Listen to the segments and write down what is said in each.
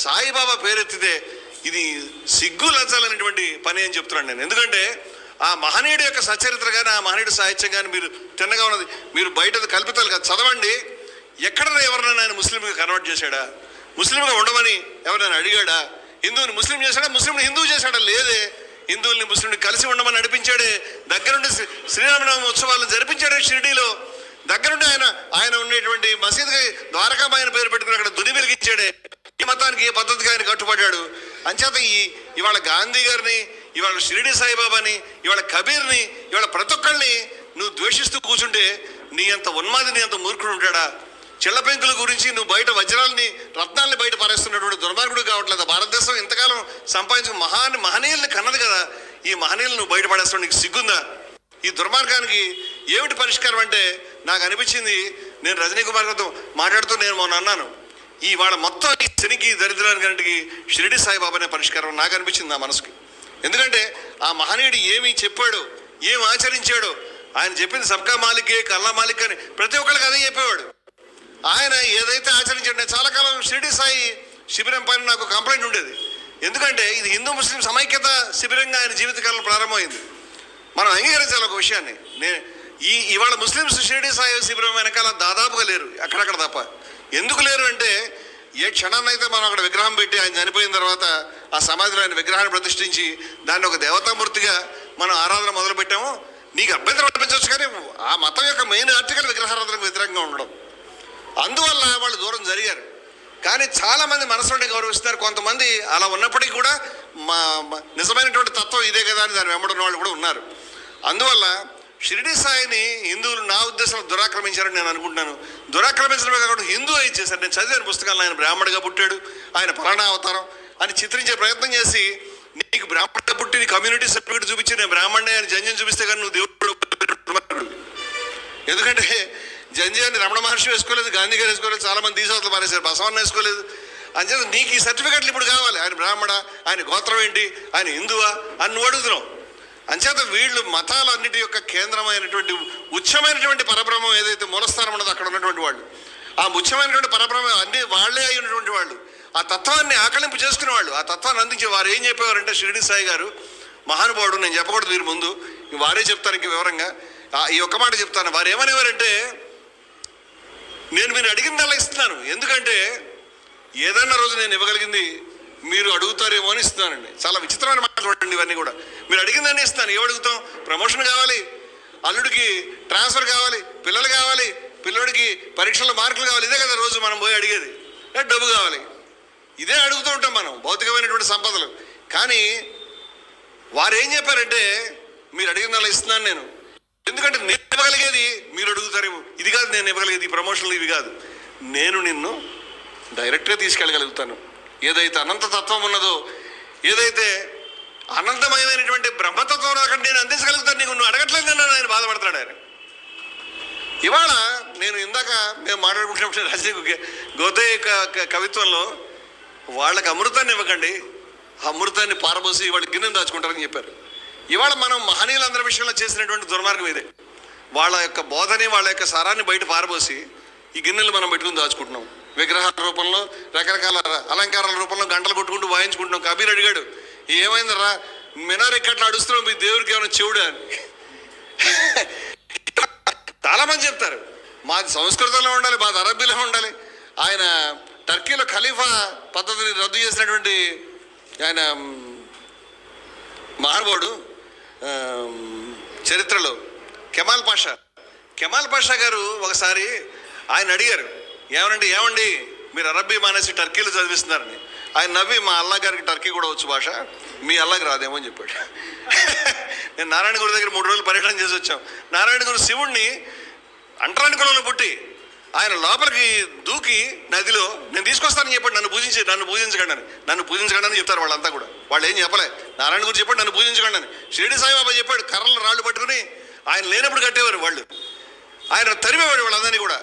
సాయిబాబా పేరెత్తితే ఇది సిగ్గు లజ్జాలనేటువంటి పని అని చెప్తున్నాను నేను. ఎందుకంటే ఆ మహనీయుడి యొక్క సచరిత్ర కానీ ఆ మహనీయుడి సాహిత్యం కానీ మీరు తిన్నగా ఉన్నది. మీరు బయట కల్పితాలు కదా చదవండి. ఎక్కడ ఎవరినైనా ఆయన ముస్లింగా కన్వర్ట్ చేశాడా? ముస్లింగా ఉండమని ఎవరైనా అడిగాడా? హిందువుని ముస్లిం చేశాడా? ముస్లింని హిందువు చేశాడా? లేదే. హిందువుల్ని ముస్లింని కలిసి ఉండమని నడిపించాడే. దగ్గరుండి శ్రీ- శ్రీరామనవమి ఉత్సవాలను జరిపించాడే షిరిడీలో. దగ్గరుండి ఆయన ఆయన ఉండేటువంటి మసీదుకి ద్వారకామాయన పేరు పెట్టుకుని అక్కడ దుని వెలిగించాడే. ఈ మతానికి ఏ పద్ధతికి ఆయన కట్టుబడ్డాడు? అంచేత ఈ ఇవాళ గాంధీ గారిని ఇవాళ షిరిడి సాయిబాబాని ఇవాళ కబీర్ని ఇవాళ ప్రతి ఒక్కళ్ళని నువ్వు ద్వేషిస్తూ కూర్చుంటే నీ అంత ఉన్మాది నీ అంత మూర్ఖుడు ఉంటాడా? చిల్ల పెంకుల గురించి నువ్వు బయట వజ్రాలని రత్నాల్ని బయట పారేస్తున్నటువంటి దుర్మార్గుడు కావట్లేదు? భారతదేశం ఇంతకాలం సంపాదించిన మహాన్ మహనీయుల్ని కన్నది కదా. ఈ మహనీయులు నువ్వు బయట పడేస్తావు నీకు సిగ్గుందా? ఈ దుర్మార్గానికి ఏమిటి పరిష్కారం అంటే నాకు అనిపించింది నేను రజనీ కుమార్ గారితో మాట్లాడుతూ నేను మొన్న అన్నాను. ఈ వాళ్ళ మొత్తం ఈ శనికి దరిద్రానికి షిరిడి సాయిబాబానే పరిష్కారం నాకు అనిపించింది నా మనసుకి. ఎందుకంటే ఆ మహనీయుడు ఏమి చెప్పాడు ఏం ఆచరించాడు ఆయన చెప్పింది సబ్కా మాలికే కల్లా మాలిక్ అని ప్రతి ఒక్కరికి అదే చెప్పేవాడు. ఆయన ఏదైతే ఆచరించాడు నేను చాలా కాలం షిరిడి సాయి శిబిరం పైన నాకు కంప్లైంట్ ఉండేది. ఎందుకంటే ఇది హిందూ ముస్లిం సమైక్యత శిబిరంగా ఆయన జీవితకాలం ప్రారంభమైంది. మనం అంగీకరించాలి ఒక విషయాన్ని. నే ఈ ఇవాళ ముస్లిమ్స్ షిరిడి సాయి శిబిరం వెనకాల దాదాపుగా లేరు అక్కడక్కడ తప్ప. ఎందుకు లేరు అంటే ఏ క్షణాన్నైతే మనం అక్కడ విగ్రహం పెట్టి ఆయన చనిపోయిన తర్వాత ఆ సమాధిలో ఆయన విగ్రహాన్ని ప్రతిష్ఠించి దాన్ని ఒక దేవతామూర్తిగా మనం ఆరాధన మొదలు పెట్టాము నీకు అభ్యంతరం అనిపించవచ్చు కానీ ఆ మతం యొక్క మెయిన్ ఆర్టికల్ విగ్రహారాధనకు వ్యతిరేకంగా ఉండడం. అందువల్ల వాళ్ళు దూరం జరిగారు. కానీ చాలామంది మనసులోని మనసులోనే గౌరవిస్తారు కొంతమంది అలా ఉన్నప్పటికీ కూడా మా మా- నిజమైనటువంటి తత్వం ఇదే కదా అని దాని వెంబడిన వాళ్ళు కూడా ఉన్నారు. అందువల్ల షిరిడి సాయిని హిందువులు నా ఉద్దేశంలో దురాక్రమించారని నేను అనుకుంటున్నాను. దురాక్రమించడమే కాకుండా హిందూ అయి చేశారు. నేను చదివాను పుస్తకాలను. ఆయన బ్రాహ్మణుడిగా పుట్టాడు. ఆయన పరాణ అవతారం అని చిత్రించే ప్రయత్నం చేసి నీకు బ్రాహ్మణుడిగా పుట్టి నీ కమ్యూనిటీ సర్టిఫికేట్ చూపించి నేను బ్రాహ్మణే అని జంజం చూపిస్తే కానీ నువ్వు దేవుడు ఎందుకంటే జంజయాన్ని రమణ మహర్షి వేసుకోలేదు గాంధీ గారు వేసుకోలేదు చాలామంది మంది మానేశారు బసవన్న వేసుకోలేదు. అంచేత నీకు ఈ సర్టిఫికెట్లు ఇప్పుడు కావాలి. ఆయన బ్రాహ్మణ ఆయన గోత్రం ఏంటి ఆయన హిందువా అని నువ్వు అడుగుతున్నావు. అంచేత వీళ్ళు మతాలన్నిటి యొక్క కేంద్రమైనటువంటి ఉచ్చమైనటువంటి పరబ్రహ్మం ఏదైతే మూలస్థానం ఉన్నదో అక్కడ ఉన్నటువంటి వాళ్ళు. ఆ ముఖ్యమైనటువంటి పరబ్రహ్మం అన్ని వాళ్ళే అయి ఉన్నటువంటి వాళ్ళు. ఆ తత్వాన్ని ఆకలింపు చేసుకునే వాళ్ళు. ఆ తత్వాన్ని అందించే వారు ఏం చెప్పేవారంటే షిరిడి సాయి గారు మహానుభావుడు నేను చెప్పకూడదు వీరి ముందు వారే చెప్తాను వివరంగా. ఆ, ఈ ఒక్క మాట చెప్తాను. వారు ఏమనేవారంటే నేను మీరు అడిగిందల్లా ఇస్తున్నాను. ఎందుకంటే ఏదన్నా రోజు నేను ఇవ్వగలిగింది మీరు అడుగుతారేమో అని ఇస్తున్నానండి. చాలా విచిత్రమైన చూడండి ఇవన్నీ కూడా. మీరు అడిగిందని ఇస్తాను. ఏమడుగుతాం అడుగుతాం? ప్రమోషన్ కావాలి అల్లుడికి ట్రాన్స్ఫర్ కావాలి పిల్లలు కావాలి పిల్లడికి పరీక్షల్లో మార్కులు కావాలి. ఇదే కదా రోజు మనం పోయి అడిగేది. డబ్బు కావాలి. ఇదే అడుగుతూ ఉంటాం మనం భౌతికమైనటువంటి సంపదలు. కానీ వారు ఏం చెప్పారంటే మీరు అడిగిన అలా ఇస్తున్నాను నేను. ఎందుకంటే నేను ఇవ్వగలిగేది మీరు అడుగుతారేమో ఇది కాదు నేను ఇవ్వగలిగేది ఈ ప్రమోషన్లు ఇవి కాదు. నేను నిన్ను డైరెక్ట్గా తీసుకెళ్ళగలుగుతాను. ఏదైతే అనంత తత్వం ఉన్నదో ఏదైతే అనంతమయమైనటువంటి బ్రహ్మతత్వం నాకంటే నేను అందించగలుగుతాను నీకు నువ్వు అడగట్లేదని ఆయన బాధపడతాడు ఆయన. ఇవాళ నేను ఇందాక మేము మాట్లాడుకుంటున్నప్పుడు రజనీ గోదయ కవిత్వంలో వాళ్ళకి అమృతాన్ని ఇవ్వకండి ఆ అమృతాన్ని పారబోసి వాళ్ళు గిన్నెను దాచుకుంటారని చెప్పారు. ఇవాళ మనం మహనీయులందరి విషయంలో చేసినటువంటి దుర్మార్గం ఇదే. వాళ్ళ యొక్క బోధని వాళ్ళ యొక్క సారాన్ని బయట పారబోసి ఈ గిన్నెలు మనం పెట్టుకుని దాచుకుంటున్నాం. విగ్రహాల రూపంలో రకరకాల అలంకారాల రూపంలో గంటలు కొట్టుకుంటూ వాయించుకుంటున్నాం. కబీర్ అడిగాడు ఏమైంది రా మినార్ ఎక్కట్లా అడుస్తున్నావు? మీ దేవుడికి ఏమైనా చెవుడు? అని చాలామంది చెప్తారు. మాది సంస్కృతంలో ఉండాలి మాది అరబ్బీలో ఉండాలి. ఆయన టర్కీలో ఖలీఫా పద్ధతిని రద్దు చేసినటువంటి ఆయన మహానుభావుడు చరిత్రలో కెమాల్ పాషా. కెమాల్ పాషా గారు ఒకసారి ఆయన అడిగారు ఏమనండి ఏమండి? మీరు అరబ్బీ మానేసి టర్కీలో చదివిస్తున్నారని. ఆయన నవ్వి మా అల్లా గారికి టర్కీ కూడా వచ్చు భాష మీ అల్లాకి రాదేమో అని చెప్పాడు. నేను నారాయణ గురి దగ్గర మూడు రోజులు పర్యటన చేసి వచ్చాం. నారాయణ గురు శివుణ్ణి అంటరాని కులంలో పుట్టి ఆయన లోపలికి దూకి నదిలో నేను తీసుకొస్తానని చెప్పాడు నన్ను పూజించి నన్ను పూజించకండి అని. నన్ను పూజించకండి అని చెప్తారు వాళ్ళంతా కూడా. వాళ్ళు ఏం చెప్పలే? నారాయణ గురు చెప్పాడు నన్ను పూజించకండి అని. షిరిడి సాయిబాబా చెప్పాడు కర్రలు రాళ్ళు పట్టుకుని ఆయన లేనప్పుడు కట్టేవారు వాళ్ళు. ఆయన తరిమేవాడు వాళ్ళందరినీ కూడా.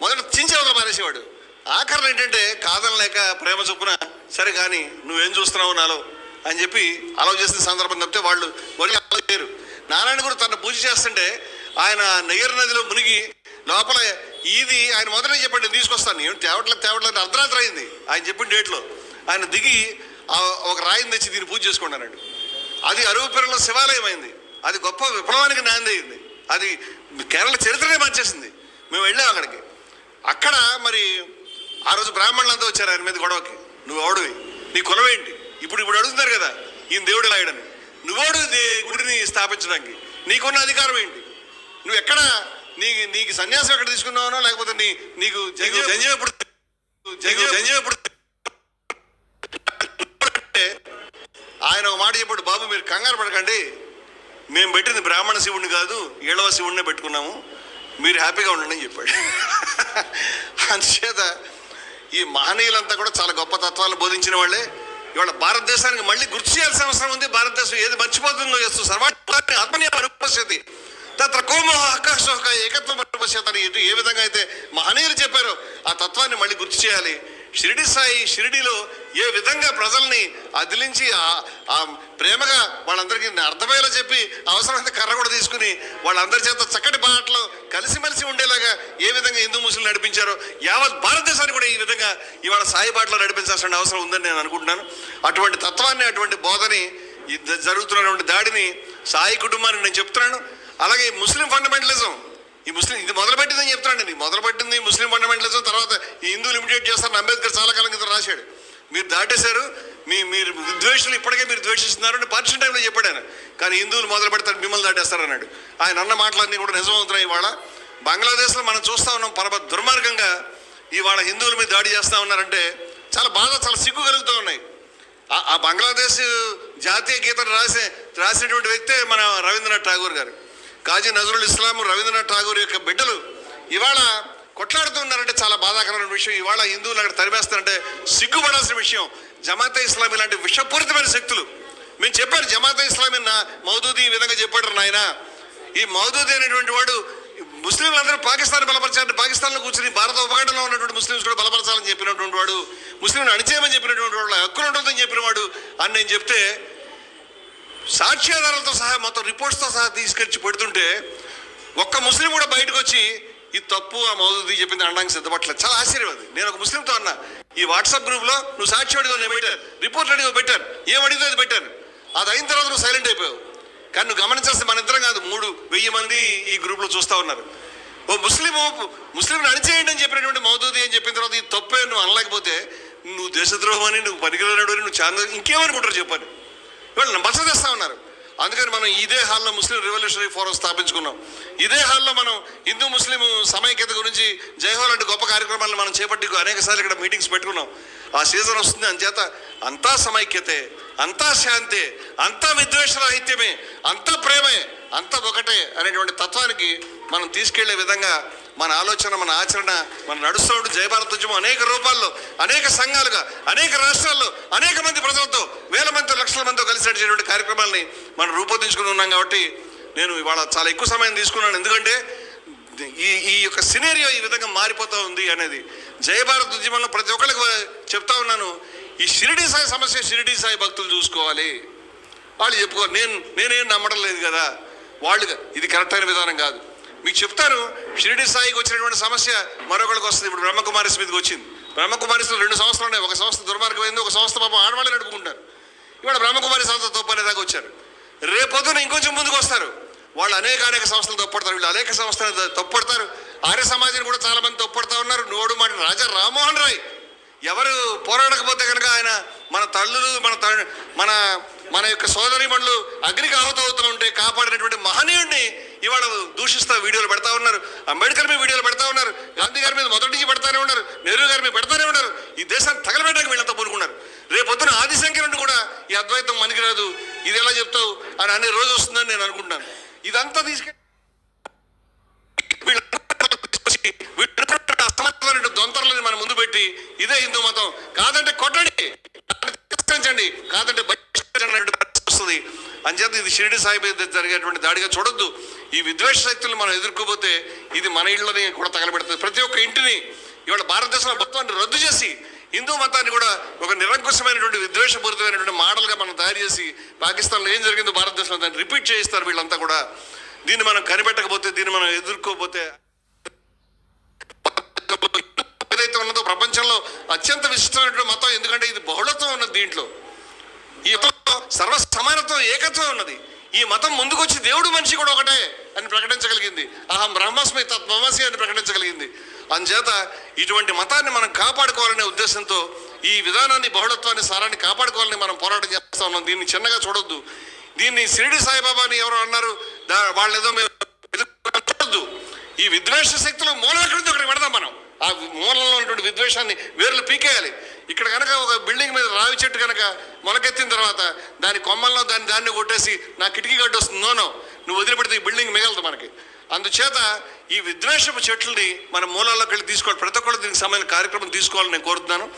మొదట చించి అవతల ఆఖరణ ఏంటంటే కాదనలేక ప్రేమ చొప్పున సరే కానీ నువ్వేం చూస్తున్నావు నాలో? అని చెప్పి ఆలోచిస్తున్న సందర్భం తప్పితే వాళ్ళు మళ్ళీ అలౌ చేయరు. నారాయణ గురు తన పూజ చేస్తుంటే ఆయన నెయ్యరు నదిలో మునిగి లోపల ఇది ఆయన మొదట చెప్పండి నేను తీసుకొస్తాను. ఏం తేవట్లేదు తేవట్లేదు అర్ధరాత్రి అయింది ఆయన చెప్పిన డేట్లో. ఆయన దిగి ఒక రాయిని తెచ్చి దీన్ని పూజ చేసుకోండి అన్నాడు. అది అరువుపేరులో శివాలయం అయింది. అది గొప్ప విప్లవానికి నాంది అయింది. అది కేరళ చరిత్రనే మార్చేసింది. మేము వెళ్ళాం అక్కడికి. అక్కడ మరి ఆ రోజు బ్రాహ్మణులంతా వచ్చారు ఆయన మీద గొడవకి. నువ్వు ఎవడివి? నీ కులమేంటి ఇప్పుడు ఇప్పుడు అడుగుతున్నారు కదా ఈయన దేవుడు లాయడని నువ్వోడు దే- గుడిని స్థాపించడానికి? నీకున్న అధికారం ఏంటి? నువ్వు ఎక్కడ నీ నీకు సన్యాసం ఎక్కడ తీసుకున్నావనో లేకపోతే నీ నీకు జంజ- జంజం ఎప్పుడు జంజం జంజం ఎప్పుడు అంటే ఆయన ఒక మాట చెప్పాడు బాబు మీరు కంగారు పడకండి. మేము పెట్టింది బ్రాహ్మణ శివుడిని కాదు ఏడవ శివుడినే పెట్టుకున్నాము. మీరు హ్యాపీగా ఉండండి అని చెప్పాడు. అందుచేత ఈ మహనీయులంతా కూడా చాలా గొప్ప తత్వాలు బోధించిన వాళ్ళే. ఇవాళ భారతదేశానికి మళ్ళీ గుర్తు చేయాల్సిన అవసరం ఉంది. భారతదేశం ఏది మర్చిపోతుందో చేస్తూ సర్వాన్ని ఆత్మనీయ అనుపశ్యతి తత్ర కోమోహ ఆకాశోహ ఏకత్వం అనుపశ్యత అని ఏ విధంగా అయితే మహనీయులు చెప్పారో ఆ తత్వాన్ని మళ్ళీ గుర్తు చేయాలి. షిరిడి సాయి షిరిడిలో ఏ విధంగా ప్రజల్ని అదిలించి ఆ- ప్రేమగా వాళ్ళందరికీ అర్థమయ్యేలా చెప్పి అవసరమైతే కర్ర కూడా తీసుకుని వాళ్ళందరి చేత చక్కటి పాటలు కలిసిమెలిసి ఉండేలాగా ఏ విధంగా హిందూ ముస్లింలు నడిపించారో యావత్ భారతదేశాన్ని కూడా ఈ విధంగా ఇవాళ సాయి బాటలో నడిపించాల్సిన అవసరం ఉందని నేను అనుకుంటున్నాను. అటువంటి తత్వాన్ని అటువంటి బోధని ఈ జరుగుతున్నటువంటి దాడిని సాయి కుటుంబాన్ని నేను చెప్తున్నాను. అలాగే ముస్లిం ఫండమెంటలిజం. ఈ ముస్లిం ఇది మొదలుపెట్టిందని చెప్తున్నాను నేను. మొదలుపెట్టింది ముస్లిం ఫండమెంటలిజం తర్వాత ఈ హిందువులు ఇమిడియేట్ చేస్తారని అంబేద్కర్ చాలా కాలం కింద రాశాడు. మీరు దాటేశారు మీ మీరు ద్వేషులు ఇప్పటికే మీరు ద్వేషిస్తున్నారు అని పరిచయం టైంలో చెప్పాడు ఆయన. కానీ హిందువులు మొదలు పెడతారు మిమ్మల్ని దాటేస్తారన్నాడు ఆయన అన్న మాటలన్నీ కూడా నిజమవుతున్నాయి ఇవాళ. బంగ్లాదేశ్లో మనం చూస్తా ఉన్నాం పరమ దుర్మార్గంగా ఇవాళ హిందువుల మీద దాడి చేస్తా ఉన్నారంటే చాలా బాధ చాలా సిగ్గు కలుగుతూ ఉన్నాయి. ఆ- ఆ బంగ్లాదేశ్ జాతీయ గీతను రాసే రాసినటువంటి వ్యక్తే మన రవీంద్రనాథ్ ఠాగూర్ గారు. కాజీ నజరుల్ ఇస్లాం రవీంద్రనాథ్ ఠాగూర్ యొక్క బిడ్డలు ఇవాళ కొట్లాడుతున్నారంటే చాలా బాధాకరమైన విషయం. ఇవాళ హిందువులు అక్కడ తరిమేస్తారంటే సిగ్గుపడాల్సిన విషయం. జమాతే ఇస్లామీ లాంటి విషపూరితమైన శక్తులు. మేము చెప్పారు జమాతే ఇస్లామీ నా మౌదూది ఈ విధంగా చెప్పాడు నాయన. ఈ మౌదూది అనేటువంటి వాడు ముస్లింలందరూ పాకిస్తాన్ బలపరచాలని పాకిస్తాన్లో కూర్చుని భారత ఉపఖండంలో ఉన్నటువంటి ముస్లింస్ కూడా బలపరచాలని చెప్పినటువంటి వాడు ముస్లింలు అణిచేయమని చెప్పినటువంటి వాడు హక్కులు ఉంటుందని చెప్పిన వాడు అని నేను చెప్తే సాక్ష్యాధారాలతో సహా మొత్తం రిపోర్ట్స్తో సహా తీసుకొచ్చి పెడుతుంటే ఒక్క ముస్లిం కూడా బయటకు వచ్చి ఇది తప్పు ఆ మౌదూది చెప్పింది అనడానికి సిద్ధపడలేదు చాలా ఆశ్చర్యం అది. నేను ఒక ముస్లింతో అన్నా ఈ వాట్సాప్ గ్రూప్లో నువ్వు సాక్షి అడిగో నేను పెట్టాను రిపోర్ట్ అడిగో పెట్టాను ఏం అడిగితే అది పెట్టాను. అది అయిన తర్వాత నువ్వు సైలెంట్ అయిపోయావు. కానీ నువ్వు గమనించాల్సిన మన ఇద్దరం కాదు మూడు వెయ్యి మంది ఈ గ్రూప్లో చూస్తూ ఉన్నారు. ఓ ముస్లిం ముస్లింని అణిచేయండి అని చెప్పినటువంటి మౌదూది అని చెప్పిన తర్వాత ఇది తప్పే నువ్వు అనలేకపోతే నువ్వు దేశద్రోహం అని నువ్వు పనికిరాడు అని నువ్వు చాలా ఇంకేమనుకుంటారు చెప్పాను వీళ్ళని మచ్చ తెస్తా ఉన్నారు. అందుకని మనం ఇదే హాల్లో ముస్లిం రెవల్యూషనరీ ఫోరం స్థాపించుకున్నాం. ఇదే హాల్లో మనం హిందూ ముస్లిం సమైక్యత గురించి జైహో లాంటి గొప్ప కార్యక్రమాలను మనం చేపట్టి అనేక సార్లు ఇక్కడ మీటింగ్స్ పెట్టుకున్నాం. ఆ సీజన్ వస్తుంది. అంచేత అంతా సమైక్యతే అంతా శాంతే అంతా విద్వేషరాహిత్యమే అంతా ప్రేమే అంతా ఒకటే అనేటువంటి తత్వానికి మనం తీసుకెళ్ళే విధంగా మన ఆలోచన మన ఆచరణ మన నడుస్తూ ఉంటే ఉద్యమం అనేక రూపాల్లో అనేక సంఘాలుగా అనేక రాష్ట్రాల్లో అనేక మంది ప్రజలతో వేల మందితో లక్షల మందితో కలిసి నడిచేటువంటి కార్యక్రమాలని మనం రూపొందించుకుని ఉన్నాం కాబట్టి నేను ఇవాళ చాలా ఎక్కువ సమయం తీసుకున్నాను. ఎందుకంటే ఈ ఈ యొక్క సినేరియో ఈ విధంగా మారిపోతూ ఉంది అనేది జయభారత్ ఉద్యమంలో ప్రతి ఒక్కరికి చెప్తా ఉన్నాను. ఈ షిరిడి సాయి సమస్య షిరిడి సాయి భక్తులు చూసుకోవాలి. వాళ్ళు చెప్పుకో నేను నేనేం నమ్మడం లేదు కదా. వాళ్ళు ఇది కరెక్ట్ అయిన విధానం కాదు. మీకు చెప్తారు షిరిడి సాయికి వచ్చినటువంటి సమస్య మరొకరికి వస్తుంది. ఇప్పుడు బ్రహ్మకుమారి మీదకి వచ్చింది. బ్రహ్మకుమారిస్లో రెండు సంస్థలు ఉన్నాయి. ఒక సంస్థ దుర్మార్గమైంది ఒక సంస్థ పాపం ఆడవాళ్ళు నడుపుకుంటారు. ఇవాళ బ్రహ్మకుమారి సంస్థ తప్పనేదాకా వచ్చారు. రేపొద్దున ఇంకొంచెం ముందుకు వస్తారు. వాళ్ళు అనేక అనేక సంస్థలు తప్పడతారు. వీళ్ళు అనేక సంస్థలు తప్పడతారు. ఆర్య సమాజాన్ని కూడా చాలా మంది తప్పడతా ఉన్నారు. నోడు మాట రాజా రామ్మోహన్ రాయ్. ఎవరు పోరాడకపోతే కనుక ఆయన మన తల్లులు మన త- మన మన యొక్క సోదరి మండలు అగ్నికి ఆహుత అవుతూ ఉంటే కాపాడినటువంటి మహనీయుడిని ఇవాళ దూషిస్తా వీడియోలు పెడతా ఉన్నారు. అంబేద్కర్ మీద వీడియోలు పెడతా ఉన్నారు. గాంధీ గారి మీద మొదటి నుంచి పెడతానే ఉన్నారు. నెహ్రూ గారి మీద పెడతానే ఉన్నారు. ఈ దేశాన్ని తగలబెట్టడానికి వీళ్ళంతా పూనుకున్నారు. రేపొద్దున ఆది నుండి కూడా ఈ అద్వైతం పనికిరాదు ఇది ఎలా చెప్తావు? అని అనే రోజు వస్తుందని నేను అనుకుంటున్నాను. ఇదంతా తీసుకెళ్ళి దొంతరలని మన ముందు పెట్టి ఇదే హిందూ మతం. కాదంటే కొట్టండి. కాదంటే వస్తుంది. అంచేత ఇది షిరిడి సాయి మీద జరిగేటువంటి దాడిగా చూడొద్దు. ఈ విద్వేష శక్తులు మనం ఎదుర్కోపోతే ఇది మన ఇళ్ళని కూడా తగలబెడుతుంది. ప్రతి ఒక్క ఇంటిని ఇవాళ భారతదేశంలో మొత్తాన్ని రద్దు చేసి హిందూ మతాన్ని కూడా ఒక నిరంకుశమైనటువంటి విద్వేషపూరితమైనటువంటి మోడల్గా మనం తయారు చేసి పాకిస్తాన్లో ఏం జరిగిందో భారతదేశంలో దాన్ని రిపీట్ చేయిస్తారు వీళ్ళంతా కూడా. దీన్ని మనం కనిపెట్టకపోతే దీన్ని మనం ఎదుర్కోకపోతే ఏదైతే ఉన్నదో ప్రపంచంలో అత్యంత విశిష్టమైనటువంటి మతం ఎందుకంటే ఇది బహుళత్వం దీంట్లో. ఈ సర్వ సమానత్వం ఏకత్వం ఉన్నది. ఈ మతం ముందుకొచ్చి దేవుడు మనిషి కూడా ఒకటే అని ప్రకటించగలిగింది. అహం బ్రహ్మస్మి తత్వమసి అని ప్రకటించగలిగింది. అందుచేత ఇటువంటి మతాన్ని మనం కాపాడుకోవాలనే ఉద్దేశంతో ఈ విధానాన్ని బహుళత్వాన్ని సారాన్ని కాపాడుకోవాలని మనం పోరాటం చేస్తా ఉన్నాం. దీన్ని చిన్నగా చూడొద్దు. దీన్ని షిరిడి సాయిబాబాని ఎవరు అన్నారు. వాళ్ళు ఏదో మేము చూడొద్దు ఈ విద్వేష శక్తులు మూలాకృతి ఒకటి పెడదాం మనం. ఆ మూలంలో ఉన్నటువంటి విద్వేషాన్ని వేర్లు పీకేయాలి. ఇక్కడ కనుక ఒక బిల్డింగ్ మీద రావి చెట్టు కనుక మొలకెత్తిన తర్వాత దాని కొమ్మల్లో దాన్ని దాన్ని కొట్టేసి నా కిటికీ గడ్డి వస్తుంది. నోనో నువ్వు వదిలిపెడితే ఈ బిల్డింగ్ మిగలదు మనకి. అందుచేత ఈ విద్వేషపు చెట్లని మన మూలాల్లోకి వెళ్ళి తీసుకోవాలి. ప్రతి ఒక్కళ్ళు దీనికి సంబంధించిన కార్యక్రమం తీసుకోవాలని నేను కోరుతున్నాను.